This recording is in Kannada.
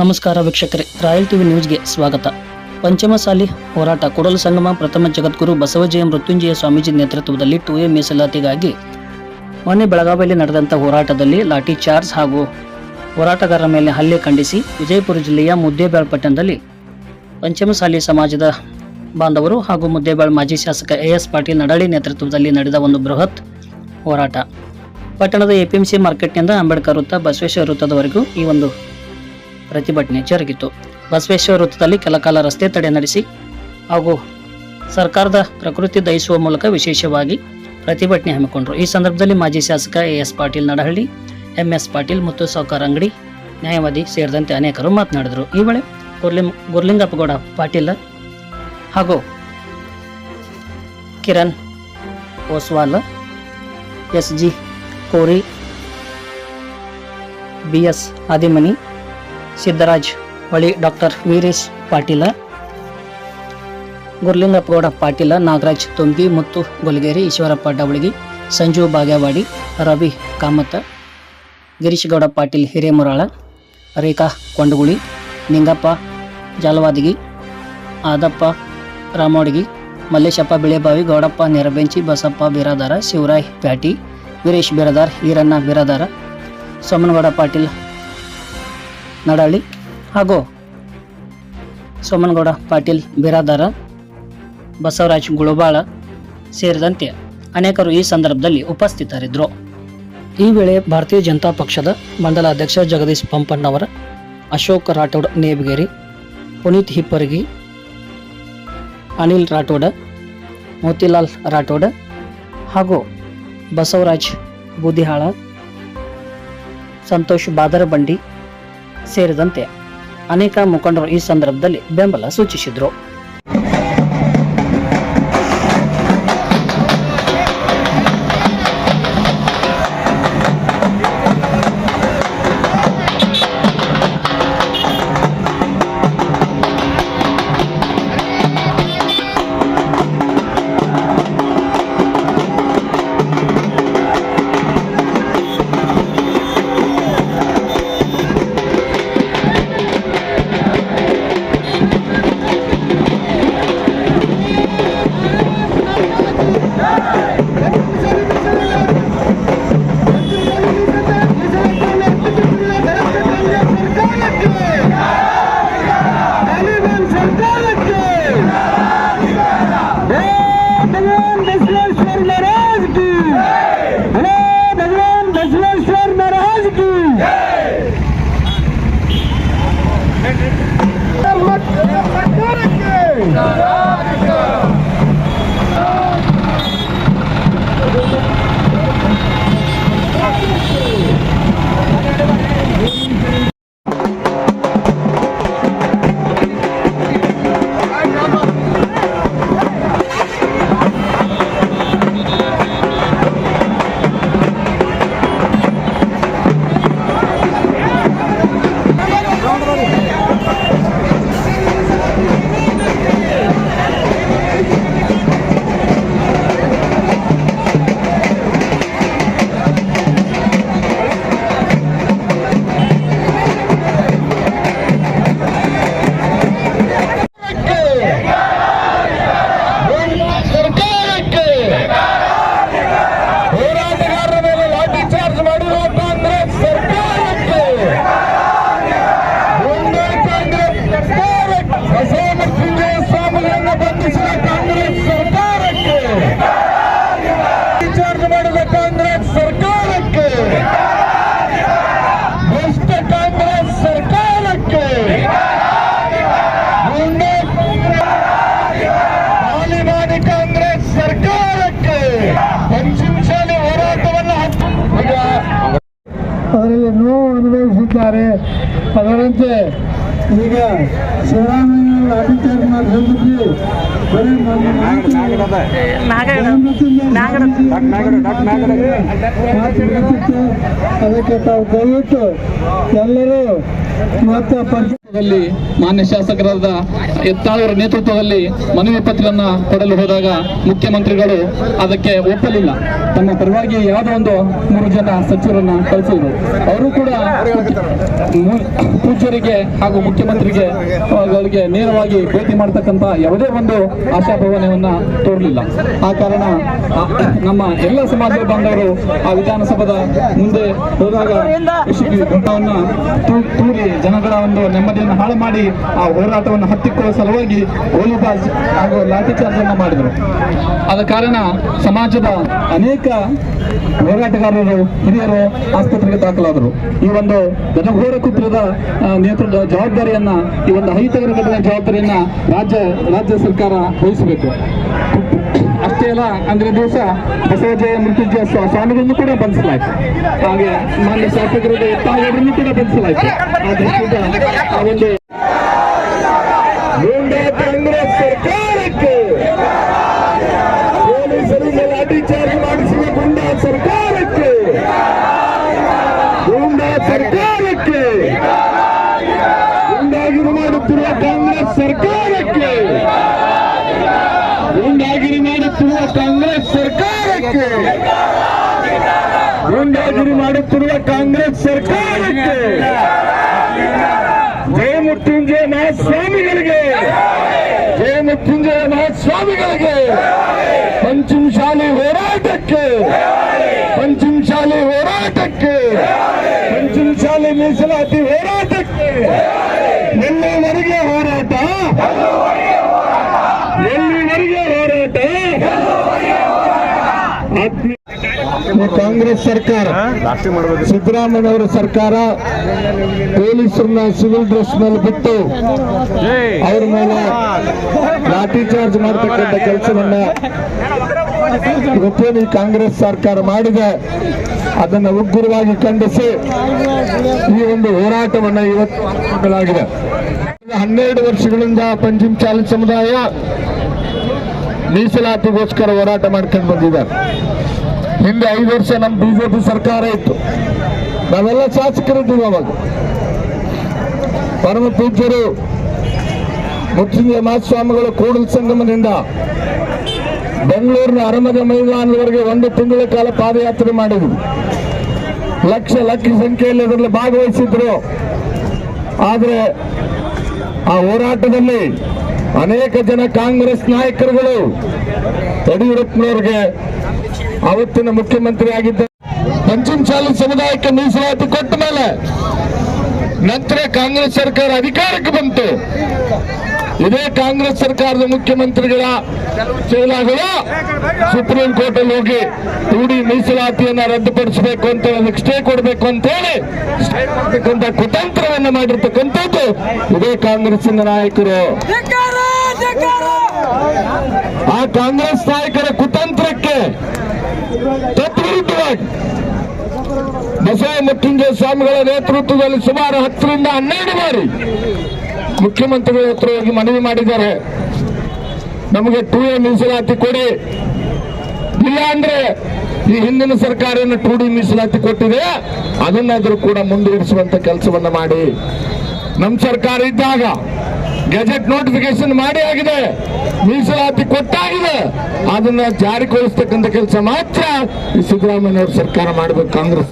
ನಮಸ್ಕಾರ ವೀಕ್ಷಕರೇ, ರಾಯಲ್ ಟಿವಿ ನ್ಯೂಸ್ಗೆ ಸ್ವಾಗತ. ಪಂಚಮಸಾಲಿ ಹೋರಾಟ, ಕೊಡಲು ಸಂಗಮ, ಪ್ರಥಮ ಜಗದ್ಗುರು ಬಸವಜಯ ಮೃತ್ಯುಂಜಯ ಸ್ವಾಮೀಜಿ ನೇತೃತ್ವದಲ್ಲಿ ಟು ಎ ಮೀಸಲಾತಿಗಾಗಿ ಮೊನ್ನೆ ಬೆಳಗಾವಿಯಲ್ಲಿ ನಡೆದಂಥ ಹೋರಾಟದಲ್ಲಿ ಲಾಠಿ ಚಾರ್ಜ್ ಹಾಗೂ ಹೋರಾಟಗಾರರ ಮೇಲೆ ಹಲ್ಲೆ ಖಂಡಿಸಿ ವಿಜಯಪುರ ಜಿಲ್ಲೆಯ ಮುದ್ದೇಬಾಳ್ ಪಟ್ಟಣದಲ್ಲಿ ಪಂಚಮಸಾಲಿ ಸಮಾಜದ ಬಾಂಧವರು ಹಾಗೂ ಮುದ್ದೇಬಾಳ್ ಮಾಜಿ ಶಾಸಕ ಎ ಎಸ್ ಪಾಟೀಲ್ ನಡಳಿ ನೇತೃತ್ವದಲ್ಲಿ ನಡೆದ ಒಂದು ಬೃಹತ್ ಹೋರಾಟ. ಪಟ್ಟಣದ ಎಪಿಎಂಸಿ ಮಾರ್ಕೆಟ್ನಿಂದ ಅಂಬೇಡ್ಕರ್ ವೃತ್ತ ಬಸವೇಶ್ವರ ವೃತ್ತದವರೆಗೂ ಈ ಒಂದು ಪ್ರತಿಭಟನೆ ಜರುಗಿತು. ಬಸವೇಶ್ವರ ವೃತ್ತದಲ್ಲಿ ಕೆಲಕಾಲ ರಸ್ತೆ ತಡೆ ನಡೆಸಿ ಹಾಗೂ ಸರ್ಕಾರದ ಪ್ರಕೃತಿ ದಯಿಸುವ ಮೂಲಕ ವಿಶೇಷವಾಗಿ ಪ್ರತಿಭಟನೆ ಹಮ್ಮಿಕೊಂಡರು. ಈ ಸಂದರ್ಭದಲ್ಲಿ ಮಾಜಿ ಶಾಸಕ A S Patil Nadahalli M S Patil ಮತ್ತು ಸೌಕರ್ ಅಂಗಡಿ ನ್ಯಾಯವಾದಿ ಸೇರಿದಂತೆ ಅನೇಕರು ಮಾತನಾಡಿದರು. ಈ ವೇಳೆ ಗುರ್ಲಿಂ, ಗುರ್ಲಿಂಗಪ್ಪಗೌಡ ಪಾಟೀಲ್ ಹಾಗೂ Kiran Oswal S G Kori B S Adimani Siddaraj Holi doctor Veeresh Patil Gurlingappagouda Patil, Nagaraj Tumbi ಮತ್ತು ಗೊಲಗೇರಿ ಈಶ್ವರಪ್ಪ ಡವಳಗಿ, ಸಂಜು ಬಾಗೇವಾಡಿ, ರವಿ ಕಾಮತ ಗಿರೀಶ್ ಗೌಡ ಪಾಟೀಲ್ ಹಿರೇಮುರಾಳ, ರೇಖಾ ಕೊಂಡಗುಳಿ, ನಿಂಗಪ್ಪ ಜಾಲವಾದಿಗಿ, ಆದಪ್ಪ ರಾಮೋಡಗಿ, ಮಲ್ಲೇಶಪ್ಪ ಬಿಳೆಬಾವಿ, ಗೌಡಪ್ಪ ನೆರಬೆಂಚಿ, ಬಸಪ್ಪ ಬಿರಾದಾರ, ಶಿವರಾಯ್ ಪ್ಯಾಟಿ, ವೀರೇಶ್ ಬಿರದಾರ್, ಈರಣ್ಣ ಬಿರಾದಾರ, ಸೋಮನಗೌಡ ಪಾಟೀಲ್ ನಡಳ್ಳಿ ಹಾಗೂ ಸೋಮನಗೌಡ ಪಾಟೀಲ್ ಬಿರಾದಾರ, ಬಸವರಾಜ್ ಗುಳುಬಾಳ ಸೇರಿದಂತೆ ಅನೇಕರು ಈ ಸಂದರ್ಭದಲ್ಲಿ ಉಪಸ್ಥಿತರಿದ್ದರು. ಈ ವೇಳೆ ಭಾರತೀಯ ಜನತಾ ಪಕ್ಷದ ಮಂಡಲ ಅಧ್ಯಕ್ಷ ಜಗದೀಶ್ ಪಂಪಣ್ಣವರ ಅಶೋಕ್ ರಾಠೋಡ್ ನೇಬಗೇರಿ ಪುನೀತ್ ಹಿಪ್ಪರಗಿ, ಅನಿಲ್ ರಾಠೋಡ, ಮೋತಿಲಾಲ್ ರಾಠೋಡ ಹಾಗೂ ಬಸವರಾಜ್ ಬೂದಿಹಾಳ, ಸಂತೋಷ್ ಬಾದರಬಂಡಿ ಸೇರಿದಂತೆ ಅನೇಕ ಮುಖಂಡರು ಈ ಸಂದರ್ಭದಲ್ಲಿ ಬೆಂಬಲ ಸೂಚಿಸಿದರು. ಅನುಭವಿಸಿದ್ದಾರೆ ಅದರಂತೆ ಈಗ ಶಿವರಾಮಯ್ಯ ಲಾಠಿ ಚಾರ್ಜ್ ಮಾಡಿಸಿದ್ದಕ್ಕೆ ಬರೀ ನಮ್ಮ ಮಾತು ಮುಗಿಸಿತ್ತು. ಅದಕ್ಕೆ ತಾವು ದಯವಿಟ್ಟು ಎಲ್ಲರೂ ಇವತ್ತು ಪಂಚಾಯತ್ನಲ್ಲಿ ಮಾನ್ಯ ಶಾಸಕರಾದ ಎತ್ತಾಳವರ ನೇತೃತ್ವದಲ್ಲಿ ಮನವಿ ಪತ್ರವನ್ನ ಕೊಡಲು ಹೋದಾಗ ಮುಖ್ಯಮಂತ್ರಿಗಳು ಅದಕ್ಕೆ ಒಪ್ಪಲಿಲ್ಲ. ತನ್ನ ಪರವಾಗಿ ಯಾವುದೋ ಒಂದು ಮೂರು ಜನ ಸಚಿವರನ್ನ ಕಳಿಸಿದ್ರು. ಅವರು ಕೂಡ ಪೂಜ್ಯರಿಗೆ ಹಾಗೂ ಮುಖ್ಯಮಂತ್ರಿಗೆ ಅವರಿಗೆ ನೇರವಾಗಿ ಭೇಟಿ ಮಾಡತಕ್ಕಂತ ಯಾವುದೇ ಒಂದು ಆಶಾಭಾವನೆಯನ್ನ ತೋರಲಿಲ್ಲ. ಆ ಕಾರಣ ನಮ್ಮ ಎಲ್ಲ ಸಮಾಜ ಬಾಂಧವರು ಆ ವಿಧಾನಸಭದ ಮುಂದೆ ಹೋದಾಗ ಕೃಷಿ ತೂರಿ ಜನಗಳ ಒಂದು ನೆಮ್ಮದಿಯನ್ನು ಹಾಳು ಮಾಡಿ ಆ ಹೋರಾಟವನ್ನು ಹತ್ತಿಕ್ಕುವ ಸಲುವಾಗಿ ಗೋಲಿಬಾಜ್ ಹಾಗೂ ಲಾಠಿ ಚಾರ್ಜ್ ಅನ್ನು ಮಾಡಿದರು. ಆದ ಕಾರಣ ಸಮಾಜದ ಅನೇಕ ಹೋರಾಟಗಾರರು ಹಿರಿಯರು ಆಸ್ಪತ್ರೆಗೆ ದಾಖಲಾದರು. ಈ ಒಂದು ಜನಘೋರ ಕುತ್ರದ ನೇತೃತ್ವ ಜವಾಬ್ದಾರಿಯನ್ನ, ಈ ಒಂದು ಅಹಿತಕರ ಘಟನೆ ಜವಾಬ್ದಾರಿಯನ್ನ ರಾಜ್ಯ ರಾಜ್ಯ ಸರ್ಕಾರ ವಹಿಸಬೇಕು. ಅಲ್ಲ ಅಂದ್ರೆ ದಿವಸ ಬಸವಜಯ ಮೃತ್ಯುಂಜಯ ಸ್ವಾಮಿಗಳನ್ನು ಕೂಡ ಬಂಧಿಸಲಾಯಿತು. ಹಾಗೆ ಮಾನ್ಯ ಶಾಸಕರಾದ ಎತ್ತಾಳವರನ್ನು ಕೂಡ ಬಂಧಿಸಲಾಯಿತು. ಆ ಆ ಒಂದು ಕಾಂಗ್ರೆಸ್ ಸರ್ಕಾರಕ್ಕೆ ಪೊಲೀಸರಿಂದ ಲಾಠಿ ಚಾರ್ಜ್ ಮಾಡಿಸುವ ಗುಂಡಾ ಸರ್ಕಾರಕ್ಕೆ ಗುಂಡಾ ಸರ್ಕಾರಕ್ಕೆ, ಗೂಂಡಾಗಿರಿ ಮಾಡುತ್ತಿರುವ ಕಾಂಗ್ರೆಸ್ ಸರ್ಕಾರಕ್ಕೆ ಮಾಡುತ್ತಿರುವ ಕಾಂಗ್ರೆಸ್ ಸರ್ಕಾರಕ್ಕೆ ಗೂಂಡಾಗಿರಿ ಮಾಡುತ್ತಿರುವ ಕಾಂಗ್ರೆಸ್ ಸರ್ಕಾರಕ್ಕೆ ಜಯ ಮೃತ್ಯುಂಜಯ ಮಹಾಸ್ವಾಮಿಗಳಿಗೆ ಜಯ ಮೃತ್ಯುಂಜಯ ಮಹಾಸ್ವಾಮಿಗಳಿಗೆ ಪಂಚಮಶಾಲಿ ಹೋರಾಟಕ್ಕೆ ಪಂಚಮಶಾಲಿ ಹೋರಾಟಕ್ಕೆ, ಪಂಚಮ ಶಾಲೆ ಮೀಸಲಾತಿ ಹೋರಾಟಕ್ಕೆ ಎಲ್ಲಿವರೆಗೆ ಹೋರಾಟ ಎಲ್ಲಿವರೆಗೆ ಹೋರಾಟ ಆತ್ಮೀಯ ಈ ಕಾಂಗ್ರೆಸ್ ಸರ್ಕಾರ, ಸಿದ್ದರಾಮಯ್ಯನವರ ಸರ್ಕಾರ ಪೊಲೀಸರನ್ನ ಸಿವಿಲ್ ಡ್ರೆಸ್ ಮೇಲೆ ಬಿಟ್ಟು ಅವ್ರ ಮೇಲೆ ಲಾಠಿ ಚಾರ್ಜ್ ಮಾಡತಕ್ಕಂಥ ಕೆಲಸವನ್ನ ಇವತ್ತೇನು ಕಾಂಗ್ರೆಸ್ ಸರ್ಕಾರ ಮಾಡಿದೆ, ಅದನ್ನ ಉಗ್ರವಾಗಿ ಖಂಡಿಸಿ ಈ ಒಂದು ಹೋರಾಟವನ್ನ ಇವತ್ತು ಹನ್ನೆರಡು ವರ್ಷಗಳಿಂದ ಪಂಜಿಮ್ ಚಾಲಿ ಸಮುದಾಯ ಮೀಸಲಾತಿಗೋಸ್ಕರ ಹೋರಾಟ ಮಾಡ್ಕೊಂಡು ಬಂದಿದ್ದಾರೆ. ಹಿಂದೆ ಐದು ವರ್ಷ ನಮ್ಮ ಬಿಜೆಪಿ ಸರ್ಕಾರ ಇತ್ತು. ನಾವೆಲ್ಲ ಶಾಸಕರಿದ್ದೀವಿ ಅವಾಗ. ಪರಮ ಪೂಜ್ಯರು ಮುಖ್ಯ ಮಹಾಸ್ವಾಮಿಗಳು ಕೂಡಲ ಸಂಗಮದಿಂದ ಬೆಂಗಳೂರಿನ ಅರಮನೆ ಮೈದಾನದವರೆಗೆ ಒಂದು ತಿಂಗಳ ಕಾಲ ಪಾದಯಾತ್ರೆ ಮಾಡಿದ್ರು. ಲಕ್ಷ ಲಕ್ಷ ಸಂಖ್ಯೆಯಲ್ಲಿ ಅದರಲ್ಲಿ ಭಾಗವಹಿಸಿದ್ರು. ಆದರೆ ಆ ಹೋರಾಟದಲ್ಲಿ ಅನೇಕ ಜನ ಕಾಂಗ್ರೆಸ್ ನಾಯಕರುಗಳು ಯಡಿಯೂರಪ್ಪನವ್ರಿಗೆ ಅವತ್ತಿನ ಮುಖ್ಯಮಂತ್ರಿ ಆಗಿದ್ದ ಪಂಚಮಸಾಲಿ ಸಮುದಾಯಕ್ಕೆ ಮೀಸಲಾತಿ ಕೊಟ್ಟ ಮೇಲೆ ನಂತರ ಕಾಂಗ್ರೆಸ್ ಸರ್ಕಾರ ಅಧಿಕಾರಕ್ಕೆ ಬಂತು. ಇದೇ ಕಾಂಗ್ರೆಸ್ ಸರ್ಕಾರದ ಮುಖ್ಯಮಂತ್ರಿಗಳ ಚೇಲಾಗಳು ಸುಪ್ರೀಂ ಕೋರ್ಟ್ ಅಲ್ಲಿ ಹೋಗಿ ಟೂಡಿ ಮೀಸಲಾತಿಯನ್ನ ರದ್ದುಪಡಿಸಬೇಕು ಅಂತ ಸ್ಟೇ ಕೊಡಬೇಕು ಅಂತ ಹೇಳಿ ಸ್ಟೇ ಕೊಡಬೇಕಂತ ಕುತಂತ್ರವನ್ನ ಮಾಡಿರ್ತಕ್ಕಂಥದ್ದು ಇದೇ ಕಾಂಗ್ರೆಸ್ಸಿನ ನಾಯಕರು. ಆ ಕಾಂಗ್ರೆಸ್ ನಾಯಕರ ಕುತಂತ್ರಕ್ಕೆ ತದ್ವಿರುದ್ಧವಾಗಿ ಬಸವ ಮೃತ್ಯುಂಜಯ ಸ್ವಾಮಿಗಳ ನೇತೃತ್ವದಲ್ಲಿ ಸುಮಾರು ಹತ್ತರಿಂದ ಹನ್ನೆರಡು ಬಾರಿ ಮುಖ್ಯಮಂತ್ರಿಗಳ ಹತ್ರ ಹೋಗಿ ಮನವಿ ಮಾಡಿದ್ದಾರೆ. ನಮಗೆ ಟೂ ಎ ಮೀಸಲಾತಿ ಕೊಡಿ. ಇಲ್ಲ ಅಂದ್ರೆ ಈ ಹಿಂದಿನ ಸರ್ಕಾರವನ್ನು ಟೂ ಡಿ ಮೀಸಲಾತಿ ಕೊಟ್ಟಿದೆ. ಅದನ್ನಾದರೂ ಕೂಡ ಮುಂದುವರಿಸುವಂತ ಕೆಲಸವನ್ನು ಮಾಡಿ. ನಮ್ಮ ಸರ್ಕಾರ ಇದ್ದಾಗ ಗೆಜೆಟ್ ನೋಟಿಫಿಕೇಶನ್ ಮಾಡಿ ಆಗಿದೆ. ಮೀಸಲಾತಿ ಕೊಟ್ಟಾಗಿದೆ. ಅದನ್ನ ಜಾರಿಗೊಳಿಸ್ತಕ್ಕಂಥ ಕೆಲಸ ಮಾತ್ರ ಈ ಸಿದ್ದರಾಮಯ್ಯ ಸರ್ಕಾರ ಮಾಡಬೇಕು ಕಾಂಗ್ರೆಸ್.